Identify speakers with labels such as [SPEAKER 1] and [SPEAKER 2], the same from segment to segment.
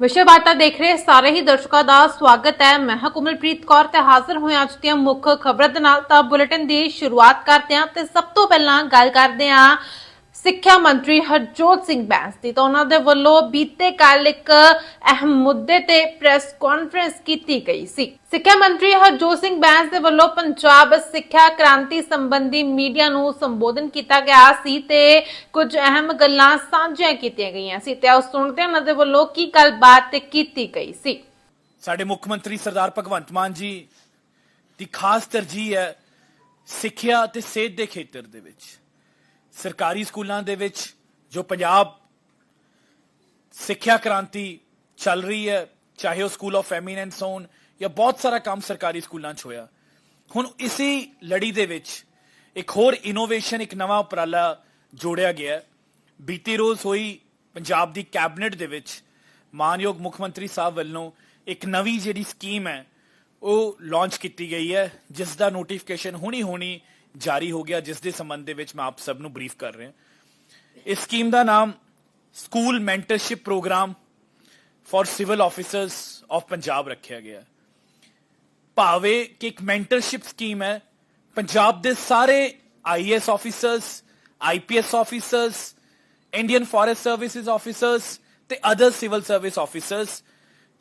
[SPEAKER 1] ਵਿਸ਼ੇ ਵਾਰਤਾ ਦੇਖ ਰਹੇ ਸਾਰੇ ਹੀ ਦਰਸ਼ਕਾਂ ਦਾ ਸਵਾਗਤ ਹੈ। ਮੈਂ ਹਾਂ ਕੌਰ ਤੇ ਹਾਜ਼ਰ ਹੋਇਆ ਅੱਜ ਦੀਆਂ ਮੁੱਖ ਖਬਰਾਂ ਦੇ ਨਾਲ। ਤਾਂ ਬੁਲੇਟਿਨ ਦੀ ਸ਼ੁਰੂਆਤ ਕਰਦੇ ਹਾਂ ਤੇ ਸਭ ਤੋਂ ਪਹਿਲਾਂ ਗੱਲ ਕਰਦੇ ਹਾਂ ਸਿੱਖਿਆ ਮੰਤਰੀ ਹਰਜੋਤ ਸਿੰਘ ਬੈਂਸ ਦੀ ਤਾਂ ਉਹਨਾਂ ਦੇ ਵੱਲੋਂ ਬੀਤੇ ਕੱਲ ਇੱਕ ਅਹਿਮ ਮੁੱਦੇ ਤੇ ਪ੍ਰੈਸ ਕਾਨਫਰੰਸ ਕੀਤੀ ਗਈ ਸੀ। ਸਿੱਖਿਆ ਮੰਤਰੀ ਹਰਜੋਤ ਸਿੰਘ ਬੈਂਸ ਦੇ ਵੱਲੋਂ ਪੰਜਾਬ ਸਿੱਖਿਆ ਕ੍ਰਾਂਤੀ ਸੰਬੰਧੀ ਮੀਡੀਆ ਨੂੰ ਸੰਬੋਧਨ ਕੀਤਾ ਗਿਆ ਸੀ ਤੇ ਕੁਝ ਅਹਿਮ ਗੱਲਾਂ ਸਾਂਝੀਆਂ ਕੀਤੀਆਂ ਗਈਆਂ ਸੀ ਤੇ ਆਓ ਸੁਣਦੇ ਹਾਂ ਉਹਨਾਂ ਦੇ ਵੱਲੋਂ ਕੀ ਗੱਲਬਾਤ ਕੀਤੀ ਗਈ ਸੀ।
[SPEAKER 2] ਸਾਡੇ ਮੁੱਖ ਮੰਤਰੀ ਸਰਦਾਰ ਭਗਵੰਤ ਮਾਨ ਜੀ ਦੀ ਖਾਸ ਤਰਜੀਹ ਹੈ ਸਿੱਖਿਆ ਤੇ ਸਿਹਤ ਦੇ ਖੇਤਰ ਦੇ ਵਿੱਚ। ਸਰਕਾਰੀ ਸਕੂਲਾਂ ਦੇ ਵਿੱਚ ਜੋ ਪੰਜਾਬ ਸਿੱਖਿਆ ਕ੍ਰਾਂਤੀ ਚੱਲ ਰਹੀ ਹੈ, ਚਾਹੇ ਉਹ ਸਕੂਲ ਆਫ ਐਮੀਨੈਂਸ ਹੋਣ ਜਾਂ ਬਹੁਤ ਸਾਰਾ ਕੰਮ ਸਰਕਾਰੀ ਸਕੂਲਾਂ 'ਚ ਹੋਇਆ। ਹੁਣ ਇਸੇ ਲੜੀ ਦੇ ਵਿੱਚ ਇੱਕ ਹੋਰ ਇਨੋਵੇਸ਼ਨ ਇੱਕ ਨਵਾਂ ਉਪਰਾਲਾ ਜੋੜਿਆ ਗਿਆ ਹੈ। ਬੀਤੀ ਰੋਜ਼ ਹੋਈ ਪੰਜਾਬ ਦੀ ਕੈਬਨਿਟ ਦੇ ਵਿੱਚ ਮਾਨਯੋਗ ਮੁੱਖ ਮੰਤਰੀ ਸਾਹਿਬ ਵੱਲੋਂ ਇੱਕ ਨਵੀਂ ਜਿਹੜੀ ਸਕੀਮ ਹੈ, ਉਹ ਲਾਂਚ ਕੀਤੀ ਗਈ ਹੈ, ਜਿਸ ਦਾ ਨੋਟੀਫਿਕੇਸ਼ਨ ਹੁਣੀ ਹੁਣੀ ਜਾਰੀ ਹੋ ਗਿਆ, ਜਿਸ ਦੇ ਸੰਬੰਧ ਦੇ ਵਿੱਚ ਮੈਂ ਆਪ ਸਭ ਨੂੰ ਬਰੀਫ ਕਰ ਰਿਹਾ। ਇਸ ਸਕੀਮ ਦਾ ਨਾਮ school mentorship programme for civil officers of Punjab ਰੱਖਿਆ ਗਿਆ ਹੈ। ਭਾਵੇਂ ਕਿ ਇੱਕ ਮੈਂਟਰਸ਼ਿਪ ਸਕੀਮ ਹੈ, ਪੰਜਾਬ ਦੇ ਸਾਰੇ IAS officers IPS officers, Indian forest services officers ਤੇ ਅਦਰ ਸਿਵਲ ਸਰਵਿਸ ਆਫੀਸਰਸ,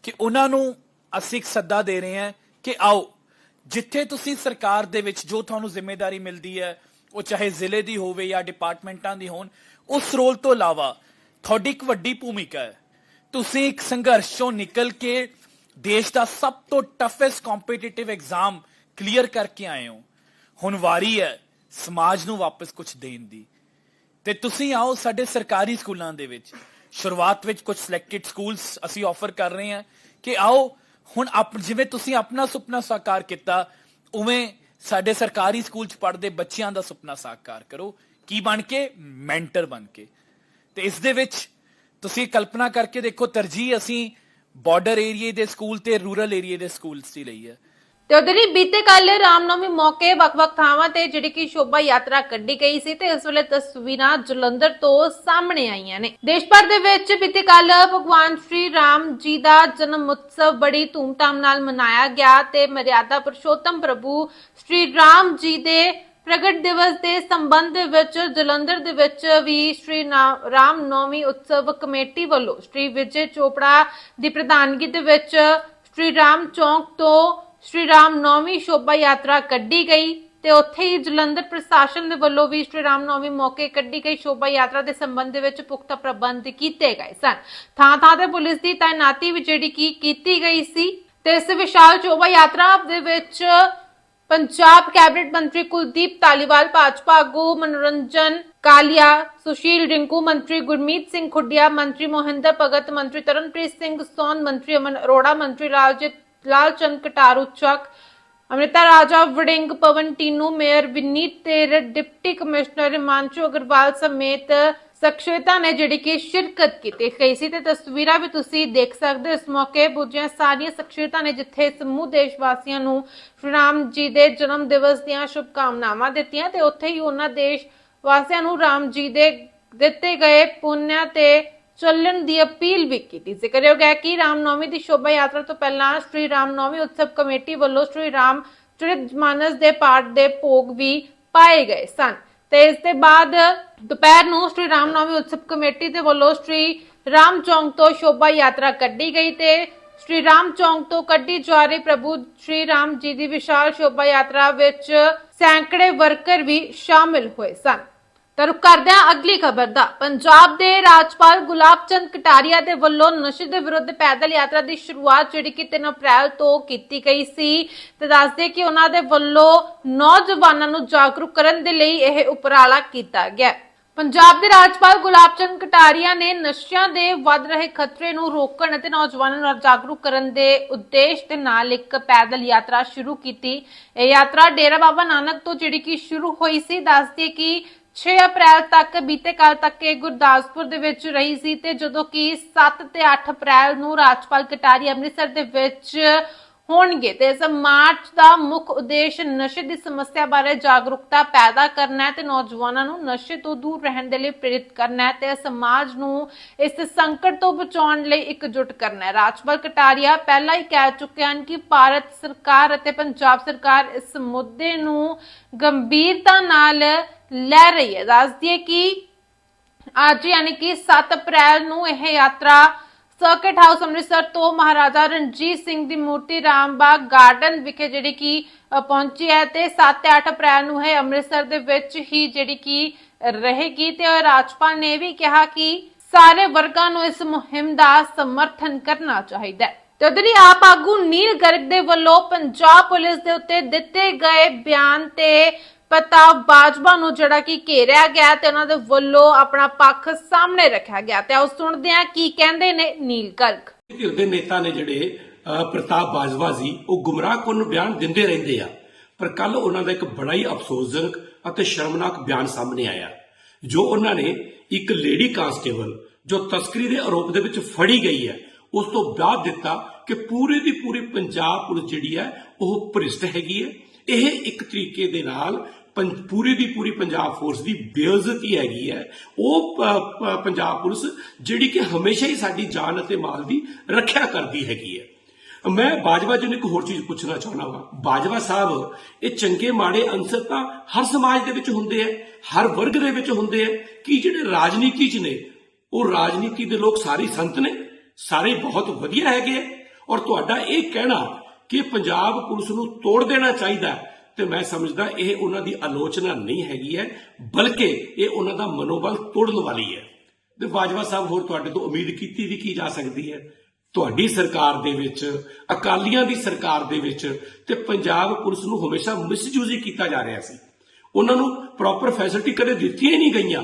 [SPEAKER 2] ਕਿ ਉਹਨਾਂ ਨੂੰ ਅਸੀਂ ਇੱਕ ਸੱਦਾ ਦੇ ਰਹੇ ਹਾਂ ਕਿ ਆਓ ਜਿੱਥੇ ਤੁਸੀਂ ਸਰਕਾਰ ਦੇ ਵਿੱਚ ਜੋ ਤੁਹਾਨੂੰ ਜ਼ਿੰਮੇਵਾਰੀ ਮਿਲਦੀ ਹੈ, ਉਹ ਚਾਹੇ ਜ਼ਿਲ੍ਹੇ ਦੀ ਹੋਵੇ ਜਾਂ ਡਿਪਾਰਟਮੈਂਟਾਂ ਦੀ ਹੋਣ, ਉਸ ਰੋਲ ਤੋਂ ਇਲਾਵਾ ਤੁਹਾਡੀ ਇੱਕ ਵੱਡੀ ਭੂਮਿਕਾ ਹੈ। ਤੁਸੀਂ ਇੱਕ ਸੰਘਰਸ਼ ਚੋਂ ਨਿਕਲ ਕੇ ਦੇਸ਼ ਦਾ ਸਭ ਤੋਂ ਟਫੈਸਟ ਕੰਪੀਟੀਟਿਵ ਐਗਜ਼ਾਮ ਕਲੀਅਰ ਕਰਕੇ ਆਏ ਹੋ। ਹੁਣ ਵਾਰੀ ਹੈ ਸਮਾਜ ਨੂੰ ਵਾਪਸ ਕੁਝ ਦੇਣ ਦੀ। ਤੇ ਤੁਸੀਂ ਆਓ ਸਾਡੇ ਸਰਕਾਰੀ ਸਕੂਲਾਂ ਦੇ ਵਿੱਚ। ਸ਼ੁਰੂਆਤ ਵਿੱਚ ਕੁਝ ਸਿਲੈਕਟਡ ਸਕੂਲਸ ਅਸੀਂ ਆਫਰ ਕਰ ਰਹੇ ਹਾਂ ਕਿ ਆਓ ਹੁਣ ਆਪ, ਜਿਵੇਂ ਤੁਸੀਂ ਆਪਣਾ ਸੁਪਨਾ ਸਾਕਾਰ ਕੀਤਾ, ਉਵੇਂ ਸਾਡੇ ਸਰਕਾਰੀ ਸਕੂਲ 'ਚ ਪੜ੍ਹਦੇ ਬੱਚਿਆਂ ਦਾ ਸੁਪਨਾ ਸਾਕਾਰ ਕਰੋ। ਕੀ ਬਣ ਕੇ? ਮੈਂਟਰ ਬਣ ਕੇ। ਤੇ ਇਸ ਦੇ ਵਿੱਚ ਤੁਸੀਂ ਕਲਪਨਾ ਕਰਕੇ ਦੇਖੋ, ਤਰਜੀਹ ਅਸੀਂ ਬਾਰਡਰ ਏਰੀਏ ਦੇ ਸਕੂਲ ਤੇ ਰੂਰਲ ਏਰੀਏ ਦੇ ਸਕੂਲਸ ਦੀ ਲਈ ਹੈ।
[SPEAKER 1] ਤੇ ਉਧਰ ਹੀ ਬੀਤੇ ਕੱਲ ਰਾਮਨਵਮੀ ਮੌਕੇ ਵੱਖ-ਵੱਖ ਥਾਵਾਂ ਤੇ ਜਿਹੜੀ ਕਿ ਸ਼ੋਭਾ ਯਾਤਰਾ ਕੱਢੀ ਗਈ ਸੀ ਤੇ ਇਸ ਵੇਲੇ ਤਸਵੀਰਾਂ ਜਲੰਧਰ ਤੋਂ ਸਾਹਮਣੇ ਆਈਆਂ ਨੇ। ਦੇਸ਼ ਭਰ ਦੇ ਵਿੱਚ ਬੀਤੇ ਕੱਲ ਭਗਵਾਨ ਸ਼੍ਰੀ ਰਾਮ ਜੀ ਦਾ ਜਨਮ ਉਤਸਵ ਬੜੀ ਧੂਮਧਾਮ ਨਾਲ ਮਨਾਇਆ ਗਿਆ ਤੇ ਮਰਿਆਦਾ ਪੁਰਸ਼ੋਤਮ ਪ੍ਰਭੂ ਸ਼੍ਰੀ ਰਾਮ ਜੀ ਦੇ ਪ੍ਰਗਟ ਦਿਵਸ ਦੇ ਸੰਬੰਧ ਦੇ ਵਿੱਚ ਜਲੰਧਰ ਦੇ ਵਿੱਚ ਵੀ ਸ਼੍ਰੀ ਰਾਮ ਨੌਮੀ ਉਤਸਵ ਕਮੇਟੀ ਵੱਲੋਂ ਸ਼੍ਰੀ ਵਿਜੇ ਚੋਪੜਾ ਦੀ ਪ੍ਰਧਾਨਗੀ ਦੇ ਵਿੱਚ ਸ਼੍ਰੀ ਰਾਮ ਚੌਂਕ ਤੋਂ ਸ਼੍ਰੀ ਰਾਮ ਨੌਮੀ ਸ਼ੋਭਾ ਯਾਤਰਾ ਕੱਢੀ ਗਈ ਤੇ ਉੱਥੇ ਹੀ ਜਲੰਧਰ ਪ੍ਰਸ਼ਾਸਨ ਦੇ ਵੱਲੋਂ ਵੀ ਸ਼੍ਰੀ ਰਾਮ ਨੌਮੀ ਮੌਕੇ ਕੱਢੀ ਗਈ ਸ਼ੋਭਾ ਯਾਤਰਾ ਦੇ ਸੰਬੰਧ ਦੇ ਵਿੱਚ ਪੁਖਤਾ ਪ੍ਰਬੰਧ ਕੀਤੇ ਗਏ ਸਨ। ਥਾਂ ਥਾਂ ਤੇ ਪੁਲਿਸ ਦੀ ਤਾਇਨਾਤੀ ਵੀ ਜਿਹੜੀ ਕੀ ਕੀਤੀ ਗਈ ਸੀ ਤੇ ਇਸ ਵਿਸ਼ਾਲ ਸ਼ੋਭਾ ਯਾਤਰਾ ਦੇ ਵਿੱਚ ਪੰਜਾਬ ਕੈਬਨਿਟ ਮੰਤਰੀ ਕੁਲਦੀਪ ਤਾਲੀਵਾਲ ਭਾਜਪਾ ਆਗੂ ਮਨੋਰੰਜਨ ਕਾਲੀਆ, ਸੁਸ਼ੀਲ ਰਿੰਕੂ ਮੰਤਰੀ ਗੁਰਮੀਤ ਸਿੰਘ ਖੁੱਡੀਆ, ਮੰਤਰੀ ਮੋਹਿੰਦਰ ਭਗਤ, ਮੰਤਰੀ ਤਰਨਪ੍ਰੀਤ ਸਿੰਘ ਸੋਨ, ਮੰਤਰੀ ਅਮਨ ਅਰੋੜਾ, ਮੰਤਰੀ ਲਾਲਜੀਤ ਲਾਲਚੰਦ ਕਟਾਰੂ ਚੱਕ, ਅਮ੍ਰਿਤਾ ਰਾਜਾ ਵੜਿੰਗ ਪਵਨ ਟੀਨੂ, ਮੇਅਰ ਵਿਨੀਤ ਤੇਰ ਡਿਪਟੀ ਕਮਿਸ਼ਨਰ ਹਿਮਾਂਸ਼ੂ ਅਗਰਵਾਲ ਸਮੇਤ ਸ਼ਖਸੀਅਤਾਂ ਨੇ ਜਿਹੜੀ ਕਿ ਸ਼ਿਰਕਤ ਕੀਤੀ ਗਈ ਸੀ। ਤੇ ਤਸਵੀਰਾਂ ਵੀ ਤੁਸੀਂ ਦੇਖ ਸਕਦੇ ਹੋ। ਇਸ ਮੌਕੇ ਪੁੱਜੀਆਂ ਸਾਰੀਆਂ ਸ਼ਖਸੀਅਤਾਂ ਨੇ ਜਿੱਥੇ ਸਮੂਹ ਦੇਸ਼ ਵਾਸੀਆਂ ਨੂੰ ਸ਼੍ਰੀ ਰਾਮ ਜੀ ਦੇ ਜਨਮ ਦਿਵਸ ਦੀਆਂ ਸ਼ੁਭਕਾਮਨਾਵਾਂ ਦਿੱਤੀਆਂ ਤੇ ਉੱਥੇ ਹੀ ਉਹਨਾਂ ਦੇਸ਼ ਵਾਸੀਆਂ ਨੂੰ ਰਾਮ ਜੀ ਦੇ ਦਿੱਤੇ ਗਏ ਪੁੰਨਿਆ ਤੇ ਚੱਲਣ ਦੀ ਅਪੀਲ ਵੀ ਕੀਤੀ ਜ਼ਿਕਰਯੋਗ ਹੈ ਕਿ ਰਾਮਨੌਮੀ ਦੀ ਸ਼ੋਭਾ ਯਾਤਰਾ ਤੋਂ ਪਹਿਲਾਂ ਸ਼੍ਰੀ ਰਾਮਨੌਮੀ ਉਤਸਵ ਕਮੇਟੀ ਵੱਲੋਂ ਸ਼੍ਰੀ ਰਾਮ ਚਰਿਤ ਦੇ ਪਾਠ ਦੇ ਭੋਗ ਵੀ ਪਾਏ ਗਏ ਸਨ। ਤੇ ਇਸ ਦੇ ਬਾਅਦ ਦੁਪਹਿਰ ਨੂੰ ਸ਼੍ਰੀ ਰਾਮਨੌਮੀ ਉਤਸਵ ਕਮੇਟੀ ਦੇ ਵੱਲੋਂ ਸ਼੍ਰੀ ਰਾਮ ਚੌਂਕ ਤੋਂ ਸ਼ੋਭਾ ਯਾਤਰਾ ਕੱਢੀ ਗਈ ਤੇ ਸ਼੍ਰੀ ਰਾਮ ਚੌਂਕ ਤੋਂ ਕੱਢੀ ਜਾ ਰਹੀ ਪ੍ਰਭੂ ਸ਼੍ਰੀ ਰਾਮ ਜੀ ਦੀ ਵਿਸ਼ਾਲ ਸ਼ੋਭਾ ਯਾਤਰਾ ਵਿੱਚ ਸੈਂਕੜੇ ਵਰਕਰ ਵੀ ਸ਼ਾਮਿਲ ਹੋਏ ਸਨ। ਤਾਂ ਰੁਕ ਕਰਦੇ ਹਾਂ ਅਗਲੀ ਖਬਰ ਦਾ। ਪੰਜਾਬ ਦੇ ਰਾਜਪਾਲ ਗੁਲਾਬ ਚੰਦ ਕਟਾਰੀਆ ਦੇ ਵੱਲੋਂ ਨਸ਼ੇ ਦੇ ਵਿਰੁੱਧ ਪੈਦਲ ਯਾਤਰਾ ਦੀ ਸ਼ੁਰੂਆਤ ਜਿਹੜੀ ਕਿ 3 ਅਪ੍ਰੈਲ ਤੋਂ ਕੀਤੀ ਗਈ ਸੀ। ਤੇ ਦੱਸਦੇ ਕਿ ਉਹਨਾਂ ਦੇ ਵੱਲੋਂ ਨੌਜਵਾਨਾਂ ਨੂੰ ਜਾਗਰੂਕ ਕਰਨ ਦੇ ਲਈ ਇਹ ਉਪਰਾਲਾ ਕੀਤਾ ਗਿਆ। ਪੰਜਾਬ ਦੇ ਰਾਜਪਾਲ ਗੁਲਾਬ ਚੰਦ ਕਟਾਰੀਆ ਨੇ ਨਸ਼ਿਆਂ ਦੇ ਵੱਧ ਰਹੇ ਖਤਰੇ ਨੂੰ ਰੋਕਣ ਅਤੇ ਨੌਜਵਾਨਾਂ ਨੂੰ ਜਾਗਰੂਕ ਕਰਨ ਦੇ ਉਦੇਸ਼ ਦੇ ਨਾਲ ਇੱਕ ਪੈਦਲ ਯਾਤਰਾ ਸ਼ੁਰੂ ਕੀਤੀ। ਇਹ ਯਾਤਰਾ ਡੇਰਾ ਬਾਬਾ ਨਾਨਕ ਤੋਂ ਜਿਹੜੀ ਕਿ ਸ਼ੁਰੂ ਹੋਈ ਸੀ। ਦੱਸਦੀ ਕਿ 6 ਅਪ੍ਰੈਲ ਤੱਕ, ਬੀਤੇ ਕੱਲ ਤੱਕ ਇਹ ਗੁਰਦਾਸਪੁਰ ਦੇ ਵਿੱਚ ਰਹੀ ਸੀ ਤੇ ਜਦੋਂ ਕਿ 7 ਤੇ 8 ਅਪ੍ਰੈਲ ਨੂੰ ਰਾਜਪਾਲ ਕਟਾਰੀ ਅੰਮ੍ਰਿਤਸਰ ਦੇ ਵਿੱਚ ਹੋਣਗੇ ਤੇ ਇਸ ਮਾਰਚ ਦਾ ਮੁੱਖ ਉਦੇਸ਼ ਨਸ਼ੇ ਦੀ ਸਮੱਸਿਆ ਬਾਰੇ ਜਾਗਰੂਕਤਾ ਪੈਦਾ ਕਰਨਾ ਹੈ ਤੇ ਨੌਜਵਾਨਾਂ ਨੂੰ ਨਸ਼ੇ ਤੋਂ ਦੂਰ ਰਹਿਣ ਦੇ ਲਈ ਪ੍ਰੇਰਿਤ ਕਰਨਾ ਹੈ ਤੇ ਸਮਾਜ ਨੂੰ ਇਸ ਸੰਕਟ ਤੋਂ ਬਚਾਉਣ ਲਈ ਇਕਜੁੱਟ ਕਰਨਾ ਹੈ। ਰਾਜਪਾਲ ਕਟਾਰੀਆ ਪਹਿਲਾਂ ਹੀ ਕਹਿ ਚੁੱਕੇ ਹਨ ਕਿ ਭਾਰਤ ਸਰਕਾਰ ਅਤੇ ਪੰਜਾਬ ਸਰਕਾਰ ਇਸ ਮੁੱਦੇ ਨੂੰ ਗੰਭੀਰਤਾ ਨਾਲ ਲੈ ਰਹੀ ਹੈ। ਦੱਸ ਦਈਏ ਕਿ ਅੱਜ ਯਾਨੀ ਕਿ 7 ਅਪ੍ਰੈਲ ਨੂੰ ਇਹ ਯਾਤਰਾ ਸਰਕਟ ਹਾਊਸ ਅੰਮ੍ਰਿਤਸਰ ਤੋਂ ਮਹਾਰਾਜਾ ਰਣਜੀਤ ਸਿੰਘ ਦੀ ਮੂਰਤੀ ਰਾਮਬਾਗ ਗਾਰਡਨ ਵਿਖੇ ਜਿਹੜੀ ਕਿ ਪਹੁੰਚੀ ਹੈ ਤੇ 7 ਤੇ 8 ਅਪ੍ਰੈਲ ਨੂੰ ਇਹ ਅੰਮ੍ਰਿਤਸਰ ਦੇ ਵਿੱਚ ਹੀ ਜਿਹੜੀ ਕਿ ਰਹੇਗੀ ਤੇ ਰਾਜਪਾਲ ਨੇ ਵੀ ਕਿਹਾ ਕਿ ਸਾਰੇ ਵਰਗਾਂ ਨੂੰ ਇਸ ਮੁਹਿੰਮ ਦਾ ਸਮਰਥਨ ਕਰਨਾ ਚਾਹੀਦਾ ਹੈ। ਤੇ ਹੀ ਆਪ ਆਗੂ ਨੀਲ ਗਰਗ ਦੇ ਵੱਲੋਂ ਪੰਜਾਬ ਪੁਲਿਸ ਦੇ ਉੱਤੇ ਦਿੱਤੇ ਗਏ ਬਿਆਨ ਤੇ ਪ੍ਰਤਾਪ ਬਾਜਵਾ ਨੂੰ ਜਿਹੜਾ ਕਿ ਘੇਰਿਆ ਗਿਆ ਤੇ ਉਹਨਾਂ ਦੇ ਵੱਲੋਂ ਆਪਣਾ ਪੱਖ ਸਾਹਮਣੇ ਰੱਖਿਆ ਗਿਆ। ਤੇ ਆਓ ਸੁਣਦੇ ਹਾਂ ਕੀ ਕਹਿੰਦੇ ਨੇ ਨੀਲ ਗਰਗ
[SPEAKER 3] ਧਿਰ ਦੇ ਨੇਤਾ ਨੇ ਜਿਹੜੇ ਪ੍ਰਤਾਪ ਬਾਜਵਾ ਜੀ, ਉਹ ਗੁੰਮਰਾਹਕੁੰਨ ਬਿਆਨ ਦਿੰਦੇ ਰਹਿੰਦੇ ਆ। ਪਰ ਕੱਲ ਉਹਨਾਂ ਦਾ ਇੱਕ ਬੜਾ ਹੀ ਅਫਸੋਸਜਨਕ ਅਤੇ ਸ਼ਰਮਨਾਕ ਬਿਆਨ ਸਾਹਮਣੇ ਆਇਆ। ਜੋ ਉਹਨਾਂ ਨੇ ਇੱਕ ਲੇਡੀ ਕਾਂਸਟੇਬਲ ਜੋ ਤਸਕਰੀ ਦੇ ਆਰੋਪ ਦੇ ਵਿੱਚ ਫੜੀ ਗਈ ਹੈ, ਉਸ ਤੋਂ ਬਾਅਦ ਦਿੱਤਾ ਕਿ ਪੂਰੇ ਦੀ ਪੂਰੀ ਪੰਜਾਬ ਪੁਲਿਸ ਜਿਹੜੀ ਹੈ, ਉਹ ਭ੍ਰਿਸ਼ਟ ਹੈਗੀ ਹੈ। ਇਹ ਇੱਕ ਤਰੀਕੇ ਦੇ ਨਾਲ ਪੂਰੀ ਦੀ ਪੂਰੀ ਪੰਜਾਬ ਫੋਰਸ ਦੀ ਬੇਇੱਜ਼ਤੀ ਹੈਗੀ ਹੈ। ਉਹ ਪੰਜਾਬ ਪੁਲਿਸ ਜਿਹੜੀ ਕਿ ਹਮੇਸ਼ਾ ਹੀ ਸਾਡੀ ਜਾਨ ਅਤੇ ਮਾਲ ਦੀ ਰੱਖਿਆ ਕਰਦੀ ਹੈਗੀ ਹੈ। ਮੈਂ ਬਾਜਵਾ ਜੀ ਨੂੰ ਇੱਕ ਹੋਰ ਚੀਜ਼ ਪੁੱਛਣਾ ਚਾਹੁੰਦਾ ਹਾਂ ਬਾਜਵਾ ਸਾਹਿਬ, ਇਹ ਚੰਗੇ ਮਾੜੇ ਅੰਸਰ ਤਾਂ ਹਰ ਸਮਾਜ ਦੇ ਵਿੱਚ ਹੁੰਦੇ ਆ ਹਰ ਵਰਗ ਦੇ ਵਿੱਚ ਹੁੰਦੇ ਆ ਕਿ ਜਿਹੜੇ ਰਾਜਨੀਤੀ 'ਚ ਨੇ, ਉਹ ਰਾਜਨੀਤੀ ਦੇ ਲੋਕ ਸਾਰੇ ਸੰਤ ਨੇ, ਸਾਰੇ ਬਹੁਤ ਵਧੀਆ ਹੈਗੇ ਆ ਔਰ ਤੁਹਾਡਾ ਇਹ ਕਹਿਣਾ ਕਿ ਪੰਜਾਬ ਪੁਲਿਸ ਨੂੰ ਤੋੜ ਦੇਣਾ ਚਾਹੀਦਾ ਤੇ ਮੈਂ ਸਮਝਦਾ ਇਹ ਉਹਨਾਂ ਦੀ ਆਲੋਚਨਾ ਨਹੀਂ ਹੈਗੀ ਹੈ, ਬਲਕਿ ਇਹ ਉਹਨਾਂ ਦਾ ਮਨੋਬਲ ਤੋੜਨ ਵਾਲੀ ਹੈ। ਤੇ ਬਾਜਵਾ ਸਾਹਿਬ, ਹੋਰ ਤੁਹਾਡੇ ਤੋਂ ਉਮੀਦ ਕੀਤੀ ਵੀ ਕੀ ਜਾ ਸਕਦੀ ਹੈ? ਤੁਹਾਡੀ ਸਰਕਾਰ ਦੇ ਵਿੱਚ, ਅਕਾਲੀਆਂ ਦੀ ਸਰਕਾਰ ਦੇ ਵਿੱਚ ਤੇ ਪੰਜਾਬ ਪੁਲਿਸ ਨੂੰ ਹਮੇਸ਼ਾ ਮਿਸਯੂਜ਼ ਕੀਤਾ ਜਾ ਰਿਹਾ ਸੀ। ਉਹਨਾਂ ਨੂੰ ਪ੍ਰੋਪਰ ਫੈਸਿਲਿਟੀ ਕਦੇ ਦਿੱਤੀਆਂ ਹੀ ਨਹੀਂ ਗਈਆਂ।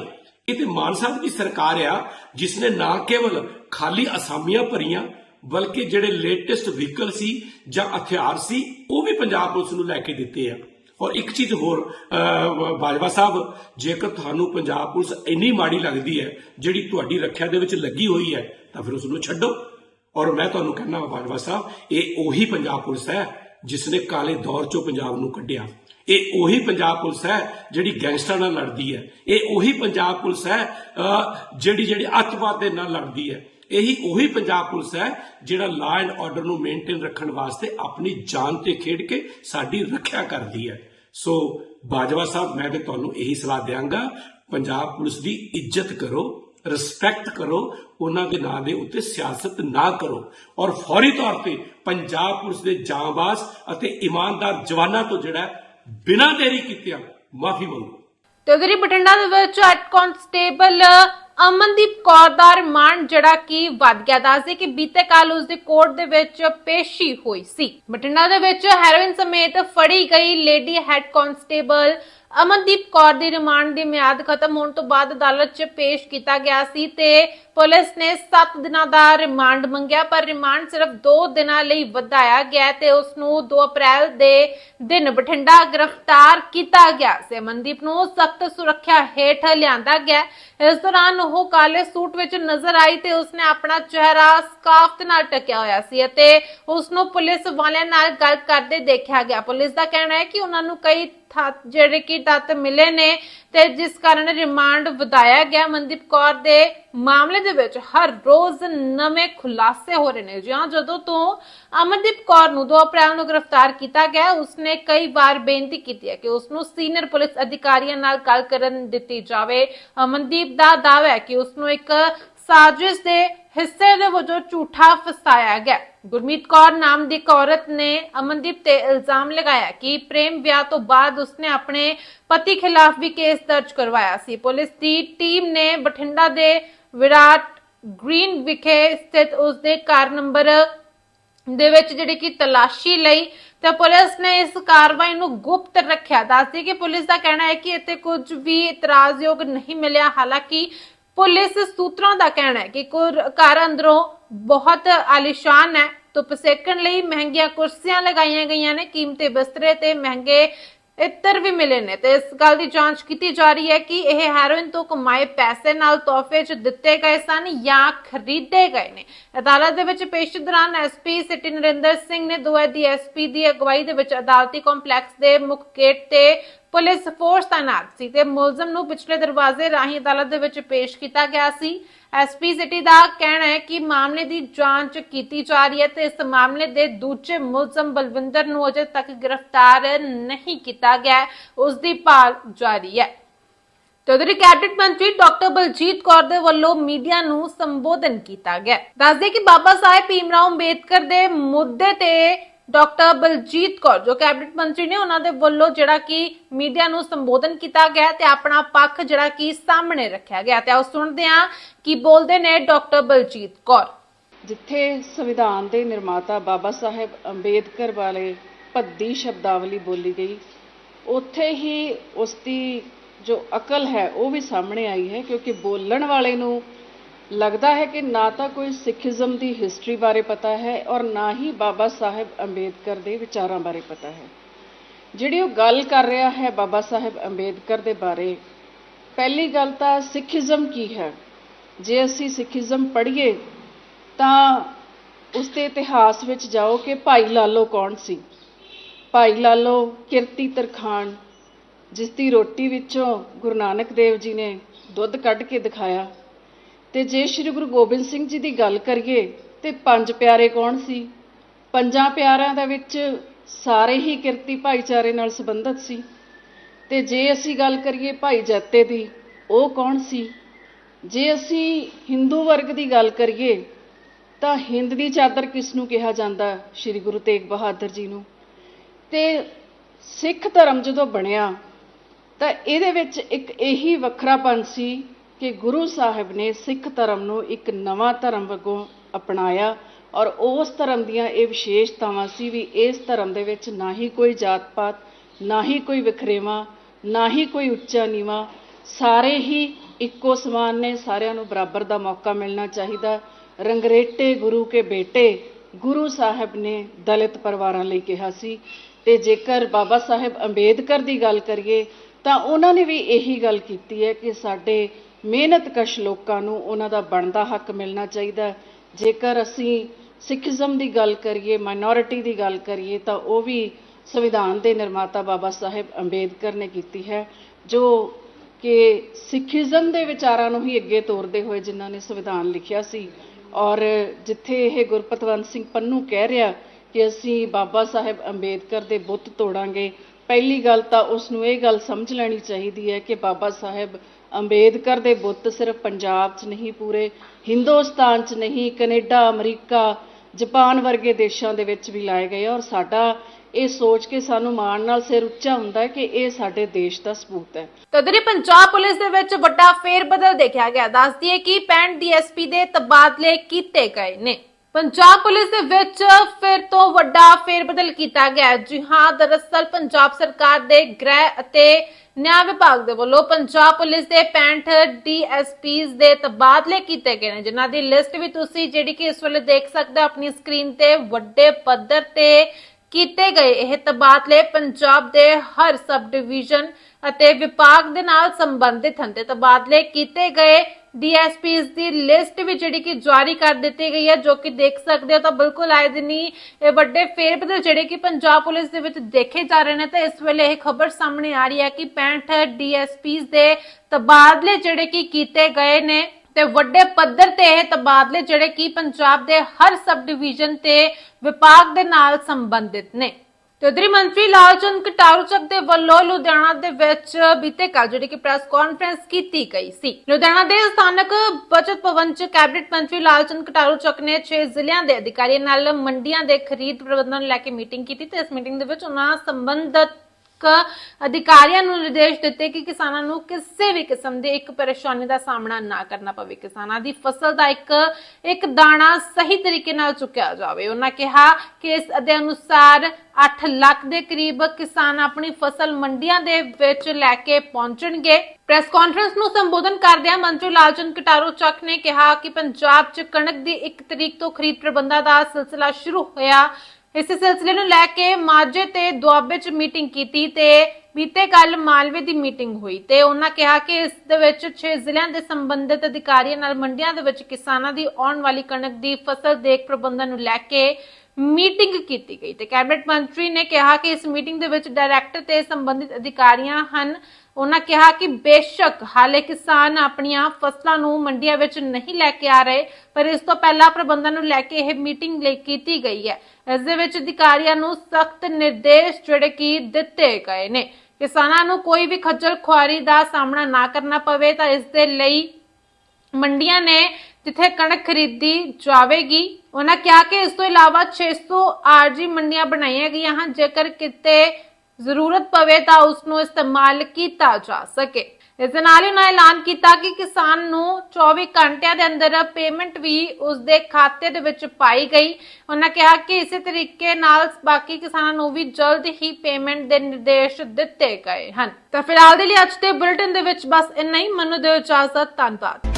[SPEAKER 3] ਇਹ ਤੇ ਮਾਨ ਸਾਹਿਬ ਦੀ ਸਰਕਾਰ ਆ, ਜਿਸ ਨੇ ਨਾ ਕੇਵਲ ਖਾਲੀ ਅਸਾਮੀਆਂ ਭਰੀਆਂ ਬਲਕਿ ਜਿਹੜੇ ਲੇਟੈਸਟ ਵਹੀਕਲ ਸੀ ਜਾਂ ਹਥਿਆਰ ਸੀ, ਉਹ ਵੀ ਪੰਜਾਬ ਪੁਲਿਸ ਨੂੰ ਲੈ ਕੇ ਦਿੱਤੇ ਆ। ਔਰ ਇੱਕ ਚੀਜ਼ ਹੋਰ ਬਾਜਵਾ ਸਾਹਿਬ, ਜੇਕਰ ਤੁਹਾਨੂੰ ਪੰਜਾਬ ਪੁਲਿਸ ਇੰਨੀ ਮਾੜੀ ਲੱਗਦੀ ਹੈ, ਜਿਹੜੀ ਤੁਹਾਡੀ ਰੱਖਿਆ ਦੇ ਵਿੱਚ ਲੱਗੀ ਹੋਈ ਹੈ, ਤਾਂ ਫਿਰ ਉਸ ਨੂੰ ਛੱਡੋ। ਔਰ ਮੈਂ ਤੁਹਾਨੂੰ ਕਹਿੰਦਾ ਹਾਂ ਬਾਜਵਾ ਸਾਹਿਬ, ਇਹ ਉਹੀ ਪੰਜਾਬ ਪੁਲਿਸ ਹੈ ਜਿਸ ਨੇ ਕਾਲੇ ਦੌਰ ਚੋਂ ਪੰਜਾਬ ਨੂੰ ਕੱਢਿਆ। ਇਹ ਉਹੀ ਪੰਜਾਬ ਪੁਲਿਸ ਹੈ, ਜਿਹੜੀ ਗੈਂਗਸਟਰਾਂ ਨਾਲ ਲੜਦੀ ਹੈ। ਇਹ ਉਹੀ ਪੰਜਾਬ ਪੁਲਿਸ ਹੈ ਜਿਹੜੀ ਜਿਹੜੀ ਅੱਤਵਾਦ ਦੇ ਨਾਲ ਲੜਦੀ ਹੈ। ਇਹੀ ਉਹੀ ਪੰਜਾਬ ਪੁਲਿਸ ਹੈ ਜਿਹੜਾ ਲਾ ਐਂਡ ਆਰਡਰ ਨੂੰ ਮੇਨਟੇਨ ਰੱਖਣ ਵਾਸਤੇ ਆਪਣੀ ਜਾਨ ਤੇ ਖੇਡ ਕੇ ਸਾਡੀ ਰੱਖਿਆ ਕਰਦੀ ਹੈ। ਸੋ ਬਾਜਵਾ ਸਾਹਿਬ, ਮੈਂ ਤੇ ਤੁਹਾਨੂੰ ਇਹੀ ਸਲਾਹ ਦਿਆਂਗਾ, ਪੰਜਾਬ ਪੁਲਿਸ ਦੀ ਇੱਜ਼ਤ ਕਰੋ ਰਿਸਪੈਕਟ ਕਰੋ, ਉਹਨਾਂ ਦੇ ਨਾਂ ਦੇ ਉੱਤੇ ਸਿਆਸਤ ਨਾ ਕਰੋ ਔਰ ਫੌਰੀ ਤੌਰ ਤੇ ਪੰਜਾਬ ਪੁਲਿਸ ਦੇ ਜਾਂਬਾਜ਼ ਅਤੇ ਇਮਾਨਦਾਰ ਜਵਾਨਾਂ ਤੋਂ ਜਿਹੜਾ ਬਿਨਾਂ ਦੇਰੀ ਕੀਤੇ ਮਾਫੀ ਮੰਗੋ।
[SPEAKER 1] ਤੇ ਉਧਰ ਬਠਿੰਡਾ ਦੇ ਵਿੱਚ ਹੈਡ ਕਾਂਸਟੇਬਲ ਅਮਨਦੀਪ ਕੌਰ ਦਾ ਰਿਮਾਂਡ ਜਿਹੜਾ ਕਿ ਵੱਧ ਗਿਆ ਦੱਸਦੇ ਕਿ ਬੀਤੇ ਕੱਲ ਉਸ ਦੀ ਕੋਰਟ ਦੇ ਵਿੱਚ ਪੇਸ਼ੀ ਹੋਈ ਸੀ। ਬਠਿੰਡਾ ਦੇ ਵਿੱਚ ਹੈਰੋਇਨ ਸਮੇਤ ਫੜੀ ਗਈ lady head constable Amandeep Kaur ਦੀ ਰਿਮਾਂਡ ਦੀ ਮਿਆਦ ਖਤਮ ਹੋਣ ਤੋਂ ਬਾਅਦ ਅਦਾਲਤ 'ਚ ਪੇਸ਼ ਕੀਤਾ ਗਿਆ ਸੀ ਤੇ ਪੁਲਿਸ ਨੇ 7 ਦਿਨਾਂ ਦਾ ਰਿਮਾਂਡ ਮੰਗਿਆ, ਪਰ ਰਿਮਾਂਡ ਸਿਰਫ 2 ਦਿਨਾਂ ਲਈ ਵਧਾਇਆ ਗਿਆ ਤੇ ਉਸ ਨੂੰ 2 ਅਪ੍ਰੈਲ ਦੇ ਦਿਨ ਬਠਿੰਡਾ ਗ੍ਰਿਫਤਾਰ ਕੀਤਾ ਗਿਆ। ਸੀ ਨੂੰ ਸਖਤ ਸੁਰੱਖਿਆ ਹੇਠ ਲਿਆਂਦਾ ਗਿਆ। ਇਸ ਦੌਰਾਨ ਉਹ ਕਾਲੇ ਸੂਟ ਵਿੱਚ ਨਜ਼ਰ ਆਈ ਤੇ ਉਸਨੇ ਆਪਣਾ ਚਿਹਰਾ ਸਕਾਰਫ ਨਾਲ ਟਕਿਆ ਹੋਇਆ ਸੀ ਅਤੇ ਉਸ ਨੂੰ ਪੁਲਿਸ ਵਾਲਿਆਂ ਨਾਲ ਗੱਲ ਕਰਦੇ ਦੇਖਿਆ ਗਿਆ। ਪੁਲਿਸ ਦਾ ਕਹਿਣਾ ਹੈ ਕਿ ਉਹਨਾਂ ਨੂੰ ਕਈ ਥਾਂ ਜਿਹੜੇ ਕਿ ਤੱਤ ਮਿਲੇ ਨੇ ਤੇ ਜਿਸ ਕਾਰਨ ਰਿਮਾਂਡ ਵਧਾਇਆ ਗਿਆ। ਮਨਦੀਪ ਕੌਰ ਦੇ ਮਾਮਲੇ ਦੇ ਵਿੱਚ ਹਰ ਰੋਜ਼ ਨਵੇਂ ਖੁਲਾਸੇ ਹੋ ਰਹੇ ਨੇ। ਜਿਉਂ ਜਦੋਂ ਤੋਂ ਅਮਨਦੀਪ ਕੌਰ ਨੂੰ 2 ਅਪ੍ਰੈਲ ਨੂੰ ਗ੍ਰਿਫਤਾਰ ਕੀਤਾ ਗਿਆ, ਉਸਨੇ ਕਈ ਵਾਰ ਬੇਨਤੀ ਕੀਤੀ ਹੈ ਕਿ ਉਸ ਨੂੰ ਸੀਨੀਅਰ ਪੁਲਿਸ ਅਧਿਕਾਰੀਆਂ ਨਾਲ ਗੱਲ ਕਰਨ ਦਿੱਤੀ ਜਾਵੇ। ਅਮਨਦੀਪ ਦਾ ਦਾਅਵਾ ਹੈ ਕਿ ਉਸ ਨੂੰ ਇੱਕ ਸਾਜ਼ਿਸ਼ ਦੇ ਹਿੱਸੇ ਦੇ ਵਜੋਂ ਝੂਠਾ ਫਸਾਇਆ ਗਿਆ। ਗੁਰਮੀਤ ਕੌਰ ਨਾਮ ਦੀ ਇੱਕ ਔਰਤ ਨੇ ਅਮਨਦੀਪ ਤੇ ਇਲਜ਼ਾਮ ਲਗਾਇਆ ਕਿ ਪ੍ਰੇਮ ਵਿਆਹ ਤੋਂ ਬਾਅਦ ਉਸਨੇ ਆਪਣੇ ਪਤੀ ਖਿਲਾਫ ਵੀ ਕੇਸ ਦਰਜ ਕਰਵਾਇਆ ਸੀ। ਪੁਲਿਸ ਦੀ ਟੀਮ ਨੇ ਬਠਿੰਡਾ ਦੇ ਵਿਰਾਟ ਗ੍ਰੀਨ ਵਿਖੇ ਸਥਿਤ ਉਸ ਦੇ ਕਾਰ ਨੰਬਰ ਦੇ ਵਿੱਚ ਜਿਹੜੀ ਕਿ ਤਲਾਸ਼ੀ ਲਈ ਤੇ ਪੁਲਿਸ ਨੇ ਇਸ ਕਾਰਵਾਈ ਨੂੰ ਗੁਪਤ ਰੱਖਿਆ। ਦੱਸਦੀ ਕਿ ਪੁਲਿਸ ਦਾ ਕਹਿਣਾ ਹੈ ਕਿ ਇੱਥੇ ਕੁਝ ਵੀ ਇਤਰਾਜ਼ਯੋਗ ਨਹੀਂ ਮਿਲਿਆ। ਹਾਲਾਂਕਿ ਪੁਲਿਸ ਸੂਤਰਾਂ ਦਾ ਕਹਿਣਾ ਹੈ ਕਿ ਕੁਰ- ਕਾਰ ਅੰਦਰੋਂ ਬਹੁਤ ਆਲੀਸ਼ਾਨ ਹੈ। ਧੁੱਪ ਸੇਕਣ ਲਈ ਮਹਿੰਗੀਆਂ ਕੁਰਸੀਆਂ ਲਗਾਈਆਂ ਗਈਆਂ ਨੇ। ਕੀਮਤੀ ਬਿਸਤਰੇ ਤੇ ਮਹਿੰਗੇ ਇੱਤਰ ਵੀ ਮਿਲੇ ਨੇ ਤੇ ਇਸ ਗੱਲ ਦੀ ਜਾਂਚ ਕੀਤੀ ਜਾ ਰਹੀ ਹੈ ਕਿ ਇਹ ਹੈਰੋਇਨ ਤੋਂ ਕਮਾਏ ਪੈਸੇ ਨਾਲ ਤੋਹਫੇ 'ਚ ਦਿੱਤੇ ਗਏ ਸਨ ਜਾਂ ਖਰੀਦੇ ਗਏ ਨੇ। ਅਦਾਲਤ ਦੇ ਵਿੱਚ ਪੇਸ਼ੀ ਦੌਰਾਨ ਐਸਪੀ ਸਿਟੀ ਨਰਿੰਦਰ ਸਿੰਘ ਨੇ ਦੋਵੇਂ ਦੀ ਐਸਪੀ ਦੀ ਅਗਵਾਈ ਦੇ ਵਿੱਚ ਅਦਾਲਤੀ ਕੰਪਲੈਕਸ ਦੇ ਮੁੱਖ ਗੇਟ ਤੇ ਪੁਲਿਸ ਫੋਰਸ ਤਾਇਨਾਤ ਸੀ ਤੇ ਮੁਲਜ਼ਮ ਨੂੰ ਪਿਛਲੇ ਦਰਵਾਜ਼ੇ ਰਾਹੀਂ ਅਦਾਲਤ ਦੇ ਵਿੱਚ ਪੇਸ਼ ਕੀਤਾ ਗਿਆ ਸੀ। ਐਸਪੀ ਸਿਟੀ ਦਾ ਕਹਿਣਾ ਹੈ ਕਿ ਮਾਮਲੇ ਦੀ ਜਾਂਚ ਕੀਤੀ ਜਾ ਰਹੀ ਹੈ ਤੇ ਇਸ ਮਾਮਲੇ ਦੇ ਦੂਜੇ ਮੁਲਜ਼ਮ ਬਲਵਿੰਦਰ ਨੂੰ ਅਜੇ ਤੱਕ ਗ੍ਰਿਫਤਾਰ ਨਹੀਂ ਕੀਤਾ ਗਿਆ ਹੈ। ਉਸ ਦੀ ਭਾਲ ਜਾਰੀ ਹੈ ਤੇ ਉਧਰ ਕੈਬਨਿਟ ਮੰਤਰੀ ਡਾਕਟਰ ਬਲਜੀਤ ਕੌਰ ਦੇ ਵੱਲੋਂ ਮੀਡੀਆ ਨੂੰ ਸੰਬੋਧਨ ਕੀਤਾ ਗਿਆ ਦੱਸਦੇ ਕਿ ਬਾਬਾ ਸਾਹਿਬ ਭੀਮ ਰਾਓ ਅੰਬੇਦਕਰ ਦੇ ਮੁੱਦੇ ਤੇ ਡਾਕਟਰ ਬਲਜੀਤ ਕੌਰ, ਜੋ ਕੈਬਨਿਟ ਮੰਤਰੀ ਨੇ ਉਹਨਾਂ ਦੇ ਵੱਲੋਂ ਜਿਹੜਾ ਕਿ ਮੀਡੀਆ ਨੂੰ ਸੰਬੋਧਨ ਕੀਤਾ ਗਿਆ ਤੇ ਆਪਣਾ ਪੱਖ ਜਿਹੜਾ ਕਿ ਸਾਹਮਣੇ ਰੱਖਿਆ ਗਿਆ ਤੇ ਆਓ ਸੁਣਦੇ ਹਾਂ ਕੀ ਬੋਲਦੇ ਨੇ ਡਾਕਟਰ ਬਲਜੀਤ ਕੌਰ।
[SPEAKER 4] ਜਿੱਥੇ ਸੰਵਿਧਾਨ ਦੇ ਨਿਰਮਾਤਾ ਬਾਬਾ ਸਾਹਿਬ ਅੰਬੇਦਕਰ ਵਾਲੇ ਭੱਦੀ ਸ਼ਬਦਾਵਲੀ ਬੋਲੀ ਗਈ, ਉੱਥੇ ਹੀ ਉਸ ਦੀ ਜੋ ਅਕਲ ਹੈ ਉਹ ਵੀ ਸਾਹਮਣੇ ਆਈ ਹੈ ਕਿਉਂਕਿ ਬੋਲਣ ਵਾਲੇ ਨੂੰ ਲੱਗਦਾ ਹੈ ਕਿ ਨਾ ਤਾਂ ਕੋਈ ਸਿੱਖੀਜ਼ਮ ਦੀ ਹਿਸਟਰੀ ਬਾਰੇ ਪਤਾ ਹੈ ਔਰ ਨਾ ਹੀ ਬਾਬਾ ਸਾਹਿਬ ਅੰਬੇਦਕਰ ਦੇ ਵਿਚਾਰਾਂ ਬਾਰੇ ਪਤਾ ਹੈ। ਜਿਹੜੀ ਉਹ ਗੱਲ ਕਰ ਰਿਹਾ ਹੈ ਬਾਬਾ ਸਾਹਿਬ ਅੰਬੇਦਕਰ ਦੇ ਬਾਰੇ, ਪਹਿਲੀ ਗੱਲ ਤਾਂ ਸਿੱਖੀਜ਼ਮ ਕੀ ਹੈ? ਜੇ ਅਸੀਂ ਸਿੱਖੀਜ਼ਮ ਪੜ੍ਹੀਏ, ਤਾਂ ਉਸ ਦੇ ਇਤਿਹਾਸ ਵਿੱਚ ਜਾਓ ਕਿ ਭਾਈ ਲਾਲੋ ਕੌਣ ਸੀ? ਭਾਈ ਲਾਲੋ ਕਿਰਤੀ ਤਰਖਾਣ ਜਿਸ ਦੀ ਰੋਟੀ ਵਿੱਚੋਂ ਗੁਰੂ ਨਾਨਕ ਦੇਵ ਜੀ ਨੇ ਦੁੱਧ ਕੱਢ ਕੇ ਦਿਖਾਇਆ। ਤੇ ਜੇ ਸ੍ਰੀ ਗੁਰੂ ਗੋਬਿੰਦ ਸਿੰਘ ਜੀ ਦੀ ਗੱਲ ਕਰੀਏ, ਤੇ ਪੰਜ ਪਿਆਰੇ ਕੌਣ ਸੀ? ਪੰਜਾਂ ਪਿਆਰਿਆਂ ਦੇ ਵਿੱਚ ਸਾਰੇ ਹੀ ਕਿਰਤੀ ਭਾਈਚਾਰੇ ਨਾਲ ਸੰਬੰਧਿਤ ਸੀ। ਤੇ ਜੇ ਅਸੀਂ ਗੱਲ ਕਰੀਏ ਭਾਈ ਜੱਤੇ ਦੀ, ਉਹ ਕੌਣ ਸੀ? ਜੇ ਅਸੀਂ ਹਿੰਦੂ ਵਰਗ ਦੀ ਗੱਲ ਕਰੀਏ, ਤਾਂ ਹਿੰਦ ਦੀ ਚਾਦਰ ਕਿਸ ਨੂੰ ਕਿਹਾ ਜਾਂਦਾ? ਸ੍ਰੀ ਗੁਰੂ ਤੇਗ ਬਹਾਦਰ ਜੀ ਨੂੰ। ਤੇ ਸਿੱਖ ਧਰਮ ਜਦੋਂ ਬਣਿਆ, ਤਾਂ ਇਹਦੇ ਵਿੱਚ ਇੱਕ ਇਹੀ ਵੱਖਰਾਪਨ ਸੀ ਕਿ ਗੁਰੂ ਸਾਹਿਬ ਨੇ ਸਿੱਖ ਧਰਮ ਨੂੰ ਇੱਕ ਨਵਾਂ ਧਰਮ ਵਜੋਂ ਅਪਣਾਇਆ ਔਰ ਉਸ ਧਰਮ ਦੀਆਂ ਇਹ ਵਿਸ਼ੇਸ਼ਤਾਵਾਂ ਸੀ ਵੀ ਇਸ ਧਰਮ ਦੇ ਵਿੱਚ ਨਾ ਹੀ ਕੋਈ ਜਾਤ ਪਾਤ ਨਾ ਹੀ ਕੋਈ ਵਿਖਰੇਵਾ, ਨਾ ਹੀ ਕੋਈ ਉੱਚਾ ਨੀਵਾ, ਸਾਰੇ ਹੀ ਇੱਕੋ ਸਮਾਨ ਨੇ, ਸਾਰਿਆਂ ਨੂੰ ਬਰਾਬਰ ਦਾ ਮੌਕਾ ਮਿਲਣਾ ਚਾਹੀਦਾ। ਰੰਗਰੇਟੇ ਗੁਰੂ ਕੇ ਬੇਟੇ, ਗੁਰੂ ਸਾਹਿਬ ਨੇ ਦਲਿਤ ਪਰਿਵਾਰਾਂ ਲਈ ਕਿਹਾ ਸੀ। ਤੇ ਜੇਕਰ ਬਾਬਾ ਸਾਹਿਬ ਅੰਬੇਦਕਰ ਦੀ ਗੱਲ ਕਰੀਏ, ਤਾਂ ਉਹਨਾਂ ਨੇ ਵੀ ਇਹੀ ਗੱਲ ਕੀਤੀ ਹੈ ਕਿ ਸਾਡੇ ਮਿਹਨਤਕਸ਼ ਲੋਕਾਂ ਨੂੰ ਉਹਨਾਂ ਦਾ ਬਣਦਾ ਹੱਕ ਮਿਲਣਾ ਚਾਹੀਦਾ ਜੇਕਰ ਅਸੀਂ ਸਿੱਖੀਜ਼ਮ ਦੀ ਗੱਲ ਕਰੀਏ ਮਾਈਨੋਰਿਟੀ ਦੀ ਗੱਲ ਕਰੀਏ, ਤਾਂ ਉਹ ਵੀ ਸੰਵਿਧਾਨ ਦੇ ਨਿਰਮਾਤਾ ਬਾਬਾ ਸਾਹਿਬ ਅੰਬੇਦਕਰ ਨੇ ਕੀਤੀ ਹੈ, ਜੋ ਕਿ ਸਿੱਖੀਜ਼ਮ ਦੇ ਵਿਚਾਰਾਂ ਨੂੰ ਹੀ ਅੱਗੇ ਤੋਰਦੇ ਹੋਏ ਜਿਨ੍ਹਾਂ ਨੇ ਸੰਵਿਧਾਨ ਲਿਖਿਆ ਸੀ। ਔਰ ਜਿੱਥੇ ਇਹ ਗੁਰਪਤਵੰਤ ਸਿੰਘ ਪੰਨੂ ਕਹਿ ਰਿਹਾ ਕਿ ਅਸੀਂ ਬਾਬਾ ਸਾਹਿਬ ਅੰਬੇਦਕਰ ਦੇ ਬੁੱਤ ਤੋੜਾਂਗੇ, ਪਹਿਲੀ ਗੱਲ ਤਾਂ ਉਸ ਨੂੰ ਇਹ ਗੱਲ ਸਮਝ ਲੈਣੀ ਚਾਹੀਦੀ ਹੈ ਕਿ ਬਾਬਾ ਸਾਹਿਬ ਅੰਬੇਦਕਰ ਦੇ ਬੁੱਤ ਸਿਰਫ ਪੰਜਾਬ 'ਚ ਨਹੀਂ, ਪੂਰੇ ਹਿੰਦੁਸਤਾਨ 'ਚ ਨਹੀਂ, ਕੈਨੇਡਾ, ਅਮਰੀਕਾ, ਜਾਪਾਨ ਵਰਗੇ ਦੇਸ਼ਾਂ ਦੇ ਵਿੱਚ ਵੀ ਲਾਏ ਗਏ ਔਰ ਸਾਡਾ ਇਹ ਸੋਚ ਕੇ ਸਾਨੂੰ ਮਾਣ ਨਾਲ ਸਿਰ ਉੱਚਾ ਹੁੰਦਾ ਹੈ ਕਿ ਇਹ ਸਾਡੇ ਦੇਸ਼ ਦਾ ਸਪੂਤ ਹੈ।
[SPEAKER 1] ਤਦਰੀ ਪੰਜਾਬ ਪੁਲਿਸ ਦੇ ਵਿੱਚ ਵੱਡਾ ਫੇਰ ਬਦਲ ਦੇਖਿਆ ਗਿਆ। ਦੱਸਦੀ ਹੈ ਕਿ 65 ਡੀਐਸਪੀ ਦੇ ਤਬਾਦਲੇ ਕੀਤੇ ਗਏ ਨੇ। ਪੰਜਾਬ ਪੁਲਿਸ ਦੇ ਵਿੱਚ ਫਿਰ ਤੋਂ ਵੱਡਾ ਫੇਰ ਬਦਲ ਕੀਤਾ ਗਿਆ ਜੀ ਹਾਂ, ਦਰਅਸਲ ਪੰਜਾਬ ਸਰਕਾਰ ਦੇ ਗ੍ਰਹਿ ਅਤੇ ਨਿਆਂ ਵਿਭਾਗ ਦੇ ਵੱਲੋਂ ਪੰਜਾਬ ਪੁਲਿਸ ਦੇ 65 ਡੀਐਸਪੀਸ ਦੇ ਤਬਾਦਲੇ ਕੀਤੇ ਗਏ ਨੇ, ਜਿਨ੍ਹਾਂ ਦੀ ਲਿਸਟ ਵੀ ਤੁਸੀਂ ਜਿਹੜੀ ਕਿ ਇਸ ਵੇਲੇ ਦੇਖ ਸਕਦੇ ਹੋ, ਆਪਣੀ ਸਕਰੀਨ ਤੇ ਵੱਡੇ ਪੱਧਰ ਤੇ ਕੀਤੇ ਗਏ ਇਹ ਤਬਾਦਲੇ ਪੰਜਾਬ ਦੇ ਹਰ ਸਬ ਡਿਵੀਜ਼ਨ ਅਤੇ ਵਿਭਾਗ ਦੇ ਨਾਲ ਸੰਬੰਧਿਤ ਹਨ ਤੇ ਤਬਾਦਲੇ ਕੀਤੇ ਗਏ ਡੀਐਸਪੀਸ ਦੀ ਲਿਸਟ ਵੀ ਜਿਹੜੀ ਕਿ ਜਾਰੀ ਕਰ ਦਿੱਤੀ ਗਈ ਹੈ, ਜੋ ਕਿ ਦੇਖ ਸਕਦੇ ਹੋ ਤਾਂ ਬਿਲਕੁਲ ਆਏ ਦਿਨ ਹੀ ਇਹ ਵੱਡੇ ਫੇਰਬਦਲ ਜਿਹੜੇ ਕਿ ਪੰਜਾਬ ਪੁਲਿਸ ਦੇ ਵਿੱਚ ਦੇਖੇ ਜਾ ਰਹੇ ਨੇ ਤੇ ਇਸ ਵੇਲੇ ਇਹ ਖਬਰ ਸਾਹਮਣੇ ਆ ਰਹੀ ਹੈ ਕਿ 65 ਡੀਐਸਪੀਸ ਦੇ ਤਬਾਦਲੇ ਜਿਹੜੇ ਕਿ ਕੀਤੇ ਗਏ ਨੇ ਤੇ ਵੱਡੇ ਪੱਧਰ ਤੇ ਇਹ ਤਬਾਦਲੇ ਜਿਹੜੇ ਕਿ ਪੰਜਾਬ ਦੇ ਹਰ ਸਬ ਡਿਵੀਜ਼ਨ ਤੇ ਵਿਭਾਗ ਦੇ ਨਾਲ ਸੰਬੰਧਿਤ ਨੇ। ਤੇ ਉਧਰੀ ਮੰਤਰੀ ਲਾਲਚੰਦ ਕਟਾਰੂ ਚੱਕ ਦੇ ਵੱਲੋਂ ਲੁਧਿਆਣਾ ਦੇ ਵਿੱਚ ਬੀਤੇ ਕੱਲ ਜਿਹੜੀ ਕਿ ਪ੍ਰੈਸ ਕਾਨਫਰੰਸ ਕੀਤੀ ਗਈ ਸੀ। ਲੁਧਿਆਣਾ ਦੇ ਸਥਾਨਕ ਬਚਤ ਭਵਨ ਚ ਕੈਬਨਿਟ ਮੰਤਰੀ ਲਾਲਚੰਦ ਕਟਾਰੂ ਚੱਕ ਨੇ 6 ਜ਼ਿਲ੍ਹਿਆਂ ਦੇ ਅਧਿਕਾਰੀਆਂ ਨਾਲ ਮੰਡੀਆਂ ਦੇ ਖਰੀਦ ਪ੍ਰਬੰਧਨ ਨੂੰ ਲੈ ਕੇ ਮੀਟਿੰਗ ਕੀਤੀ ਤੇ ਇਸ ਮੀਟਿੰਗ ਦੇ ਵਿੱਚ ਉਹਨਾਂ ਸੰਬੰਧਤ ਅਧਿਕਾਰੀਆਂ ਨੂੰ ਨਿਰਦੇਸ਼ ਦਿੱਤੇ ਕਿ ਕਿਸਾਨਾਂ ਨੂੰ ਕਿਸੇ ਵੀ ਕਿਸਮ ਦੀ ਇੱਕ ਪਰੇਸ਼ਾਨੀ ਦਾ ਸਾਹਮਣਾ ਨਾ ਕਰਨਾ ਪਵੇ। ਕਿਸਾਨਾਂ ਦੀ ਫਸਲ ਦਾ ਇੱਕ ਇੱਕ ਦਾਣਾ ਸਹੀ ਤਰੀਕੇ ਨਾਲ ਚੁੱਕਿਆ ਜਾਵੇ। ਉਹਨਾਂ ਕਿਹਾ ਕਿ ਇਸ ਅਧਿਐਨ ਅਨੁਸਾਰ 8 ਲੱਖ ਦੇ ਕਰੀਬ ਕਿਸਾਨ ਆਪਣੀ ਫਸਲ ਮੰਡੀਆਂ ਦੇ ਵਿੱਚ ਲੈ ਕੇ ਪਹੁੰਚਣਗੇ। ਪ੍ਰੈਸ ਕਾਨਫਰੰਸ ਨੂੰ ਸੰਬੋਧਨ ਕਰਦਿਆਂ ਮੰਤਰੀ ਲਾਲਚੰਦ ਕਟਾਰੂ ਚੱਕ ਨੇ ਕਿਹਾ ਕਿ ਪੰਜਾਬ 'ਚ ਕਣਕ ਦੀ 1 ਤਰੀਕ ਤੋਂ ਖਰੀਦ ਪ੍ਰਬੰਧਾਂ ਦਾ ਸਿਲਸਿਲਾ ਸ਼ੁਰੂ ਹੋਇਆ। ਇਸ ਸਿਲਸਿਲੇ ਨੂੰ ਲੈ ਕੇ ਮਾਝੇ ਤੇ ਦੁਆਬੇ 'ਚ ਮੀਟਿੰਗ ਕੀਤੀ ਤੇ ਬੀਤੇ ਕੱਲ ਮਾਲਵੇ ਦੀ ਮੀਟਿੰਗ ਹੋਈ ਤੇ ਉਹਨਾਂ ਕਿਹਾ ਕਿ ਇਸ ਦੇ ਵਿੱਚ 6 ਜ਼ਿਲ੍ਹਿਆਂ ਦੇ ਸੰਬੰਧਿਤ ਅਧਿਕਾਰੀਆਂ ਨਾਲ ਮੰਡੀਆਂ ਦੇ ਵਿੱਚ ਕਿਸਾਨਾਂ ਦੀ ਆਉਣ ਵਾਲੀ ਕਣਕ ਦੀ ਫਸਲ ਦੇਖ ਪ੍ਰਬੰਧਨ ਨੂੰ ਲੈ ਕੇ ਮੀਟਿੰਗ ਕੀਤੀ ਗਈ ਤੇ ਕੈਬਨਿਟ ਮੰਤਰੀ ਨੇ ਕਿਹਾ ਕਿ ਇਸ ਮੀਟਿੰਗ ਦੇ ਵਿੱਚ ਡਾਇਰੈਕਟਰ ਤੇ ਸੰਬੰਧਿਤ ਅਧਿਕਾਰੀਆਂ ਹਨ। ਉਹਨਾਂ ਕਿਹਾ ਕਿ ਬੇਸ਼ੱਕ ਹਾਲੇ ਕਿਸਾਨ ਆਪਣੀਆਂ ਫਸਲਾਂ ਨੂੰ ਮੰਡੀਆਂ ਵਿੱਚ ਨਹੀਂ ਲੈ ਕੇ ਆ ਰਹੇ, ਪਰ ਇਸ ਤੋਂ ਪਹਿਲਾਂ ਪ੍ਰਬੰਧਨ ਨੂੰ ਲੈ ਕੇ ਇਹ ਮੀਟਿੰਗ ਲਈ ਕੀਤੀ ਗਈ ਹੈ। ਇਸ ਦੇ ਵਿੱਚ ਅਧਿਕਾਰੀਆਂ ਨੂੰ ਸਖਤ ਨਿਰਦੇਸ਼ ਜਿਹੜੇ ਕਿ ਦਿੱਤੇ ਗਏ ਨੇ। ਕਿਸਾਨਾਂ ਨੂੰ ਕੋਈ ਵੀ ਖੱਜਲ ਖੁਆਰੀ ਦਾ ਸਾਹਮਣਾ ਨਾ ਕਰਨਾ ਪਵੇ ਤਾਂ ਇਸ ਦੇ ਲਈ ਮੰਡੀਆਂ ਨੇ ਜਿੱਥੇ ਕਣਕ ਖਰੀਦੀ ਜਾਵੇਗੀ, ਉਹਨਾਂ ਕਿਹਾ ਕਿ ਇਸ ਤੋਂ ਇਲਾਵਾ 600 ਆਰਜੀ ਮੰਡੀਆਂ ਬਣਾਈਆਂ ਗਈਆਂ ਹਨ। ਜੇਕਰ ਕਿਤੇ ਜ਼ਰੂਰਤ ਪਵੇ ਤਾਂ ਉਸ ਨੂੰ ਇਸਤੇਮਾਲ ਕੀਤਾ ਜਾ ਸਕੇ। ਇਸ ਦੇ ਨਾਲ ਹੀ ਉਹਨਾਂ ਐਲਾਨ ਕੀਤਾ ਕਿ ਕਿਸਾਨ ਨੂੰ 24 ਘੰਟਿਆਂ ਦੇ ਅੰਦਰ ਪੇਮੈਂਟ ਵੀ ਉਸ ਦੇ ਖਾਤੇ ਦੇ ਵਿੱਚ ਪਾਈ ਗਈ। ਉਹਨਾਂ ਕਿਹਾ ਕਿ ਇਸੇ ਤਰੀਕੇ ਨਾਲ ਬਾਕੀ ਕਿਸਾਨਾਂ ਨੂੰ ਵੀ ਜਲਦ ਹੀ ਪੇਮੈਂਟ ਦੇ ਨਿਰਦੇਸ਼ ਦਿੱਤੇ ਗਏ ਹਨ। ਤਾਂ ਫਿਲਹਾਲ ਦੇ ਲਈ ਅੱਜ ਦੇ ਬੁਲੇਟਿਨ ਦੇ ਵਿੱਚ ਬਸ ਇੰਨਾ ਹੀ। ਮੈਨੂੰ ਦਿਓ ਇਜਾਜ਼ਤ ਧੰਨਵਾਦ।